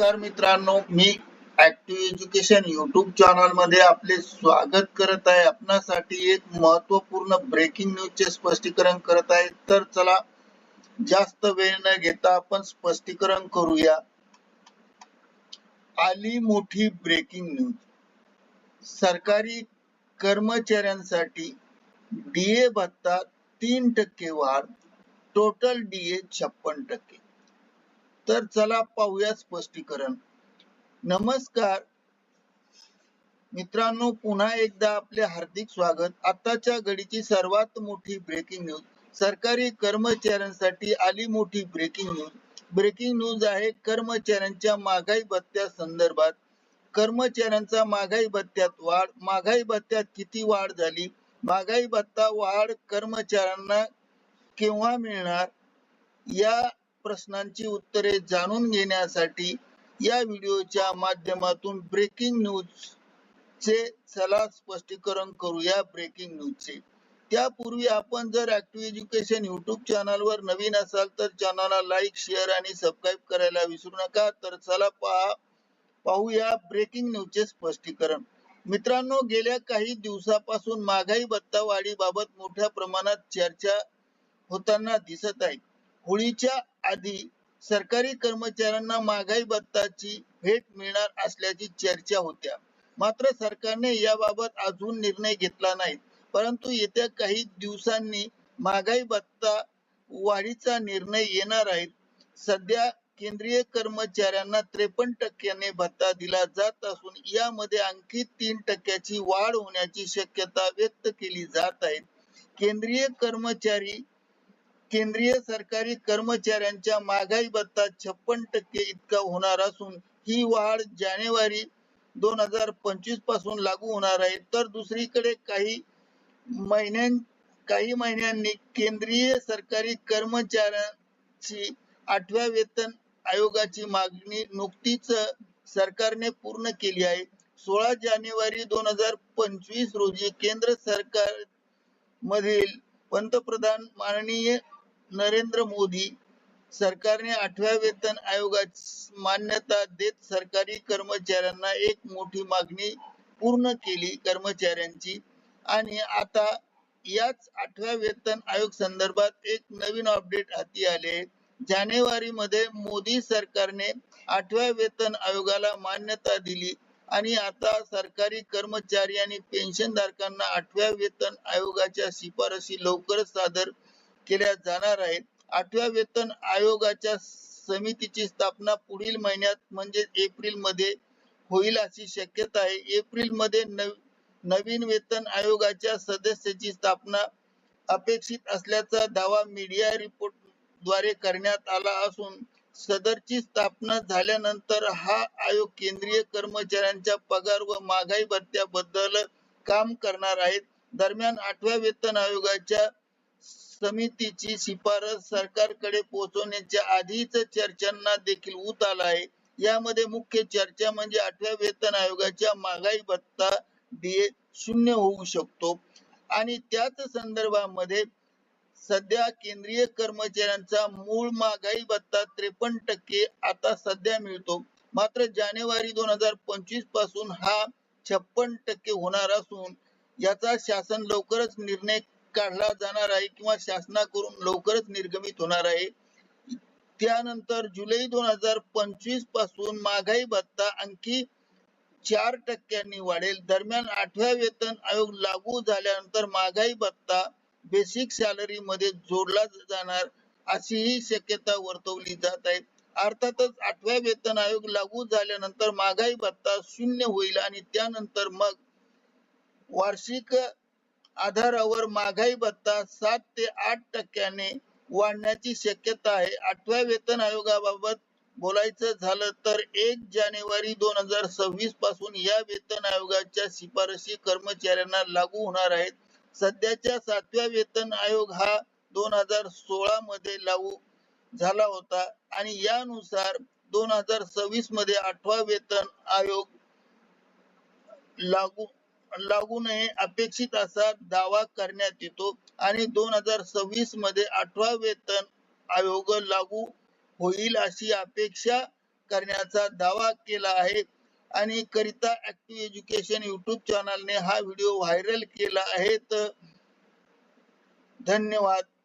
नमस्कार मित्रांनो मी ऍक्टिव्ह एज्युकेशन युट्यूब चॅनलमध्ये आपले स्वागत करत आहे. आपणासाठी एक महत्त्वपूर्ण ब्रेकिंग न्यूज चे स्पष्टीकरण करत आहे. तर चला जास्त वेळ न घेता आपण स्पष्टीकरण करूया. आली मोठी ब्रेकिंग न्यूज सरकारी कर्मचाऱ्यांसाठी डीए भत्ता तीन टक्के वाढ टोटल डीए छप्पन टक्के. तर चला पाहूया स्पष्टीकरण. नमस्कार. मित्रांनो पुन्हा एकदा आपले हार्दिक स्वागत. आताच्या घडीची सर्वात मोठी ब्रेकिंग न्यूज सरकारी कर्मचाऱ्यांसाठी आली मोठी ब्रेकिंग न्यूज ब्रेकिंग न्यूज आहे कर्मचाऱ्यांच्या महागाई भत्त्या संदर्भात. कर्मचाऱ्यांचा महागाई भत्त्यात वाढ. महागाई भत्त्यात किती वाढ झाली? महागाई भत्ता वाढ कर्मचाऱ्यांना केव्हा मिळणार? या प्रश्नांची उत्तरे जाणून घेण्यासाठी या व्हिडिओच्या माध्यमातून ब्रेकिंग न्यूज चे चला स्पष्टीकरण करूया ब्रेकिंग न्यूज चे. त्यापूर्वी आपण जर ऍक्टिव्ह एज्युकेशन युट्यूब चॅनल वर नवीन असाल तर चॅनलला लाईक शेअर आणि सबस्क्राईब करायला विसरू नका. तर चला पहा पाहूया ब्रेकिंग न्यूज चे स्पष्टीकरण. मित्रांनो गेल्या काही दिवसापासून महागाई भत्ता वाढीबाबत मोठ्या प्रमाणात चर्चा होताना दिसत आहे. होळीच्या आधी सरकारी कर्मचाऱ्यांना महागाई भत्ताची भेट मिळणार असल्याची चर्चा होत्या. मात्र सरकारने याबाबत अजून निर्णय घेतला नाही. परंतु येत्या काही दिवसांनी महागाई भत्ता वाढीचा निर्णय येणार आहे. सध्या केंद्रीय कर्मचाऱ्यांना त्रेपन्न टक्क्याने भत्ता दिला जात असून यामध्ये आणखी तीन टक्क्याची वाढ होण्याची शक्यता व्यक्त केली जात आहे. केंद्रीय कर्मचारी केंद्रीय सरकारी कर्मचाऱ्यांच्या महागाई भत्ता छप्पन टक्के इतका होणार असून ही वाढ जानेवारी दोन हजार पंचवीसपासून लागू होणार आहे. तर दुसरीकडे काही महिन्यां काही महिन्यांनी केंद्रीय सरकारी कर्मचाऱ्यांची आठव्या वेतन आयोगाची मागणी नुकतीच सरकारने पूर्ण केली आहे. सोळा जानेवारी दोन हजार पंचवीस रोजी केंद्र सरकार मधील पंतप्रधान माननीय नरेंद्र मोदी सरकारने आठव्या वेतन आयोगाची मान्यता देत सरकारी कर्मचाऱ्यांना एक मोठी मागणी पूर्ण केली कर्मचाऱ्यांची. आणि आता याच आठव्या वेतन आयोग संदर्भात एक नवीन अपडेट हाती आले. जानेवारी मध्ये मोदी सरकारने आठव्या वेतन आयोगाला मान्यता दिली. आणि आता सरकारी कर्मचारी आणि पेन्शन धारकांना आठव्या वेतन आयोगाच्या शिफारसी लवकरच सादर केल्या जाणार आहेत. आठव्या वेतन आयोगाच्या समितीची स्थापना पुढील महिन्यात म्हणजे एप्रिलमध्ये होईल अशी शक्यता आहे. एप्रिलमध्ये नवीन वेतन आयोगाच्या सदस्याची स्थापना अपेक्षित असल्याचा दावा मीडिया रिपोर्टद्वारे करण्यात आला असून सदरची स्थापना झाल्यानंतर हा आयोग केंद्रीय कर्मचाऱ्यांच्या पगार व महागाई भत्त्याबद्दल काम करणार आहेत. दरम्यान आठव्या वेतन आयोगाच्या समितीची शिफारस सरकारकडे पोहोचवण्याच्या आधीच चर्चांना देखील ऊत आला आहे. यामध्ये मुख्य चर्चा म्हणजे आठव्या वेतन आयोगाच्या महागाई भत्ता डीए शून्य होऊ शकतो. आणि त्याच संदर्भामध्ये सध्या केंद्रीय कर्मचाऱ्यांचा मूळ महागाई भत्ता त्रेपन्न टक्के आता सध्या मिळतो. मात्र जानेवारी दोन हजार पंचवीसपासून हा छप्पन टक्के होणार असून याचा शासन लवकरच निर्णय काढला जाणार आहे किंवा शासनाकडून लवकरच निर्गमित होणार आहे. त्यानंतर जुलै दोन हजार पंचवीसपासून महागाई भत्ता आणखी चार टक्क्यांनी वाढेल. दरम्यान आठव्या वेतन आयोग लागू झाल्यानंतर महागाई भत्ता बेसिक सॅलरी मध्ये जोडला जाणार अशीही शक्यता वर्तवली जात आहे. अर्थातच आठव्या वेतन आयोग लागू झाल्यानंतर महागाई भत्ता शून्य होईल आणि त्यानंतर मग वार्षिक आधारावर महागाई भत्ता सात ते आठ टक्क्याने वाढण्याची शक्यता आहे. आठव्या वेतन आयोगाबाबत बोलायचं झालं तर एक जानेवारी दोन हजार सव्वीसपासून या वेतन आयोगाच्या शिफारशी कर्मचाऱ्यांना लागू होणार आहेत. सध्याच्या सातव्या वेतन आयोग हा दोन हजार सोळा मध्ये लागू झाला होता आणि यानुसार दोन हजार सव्वीसमध्ये आठवा वेतन आयोग लागू लागू नये अपेक्षित असा दावा करण्यात येतो. आणि दोन हजार सव्वीसमध्ये आठवा वेतन आयोग लागू होईल अशी अपेक्षा करण्याचा दावा केला आहे. आणि करिता ऍक्टिव्ह एज्युकेशन युट्यूब चॅनलने हा व्हिडिओ व्हायरल केला आहे. तर धन्यवाद.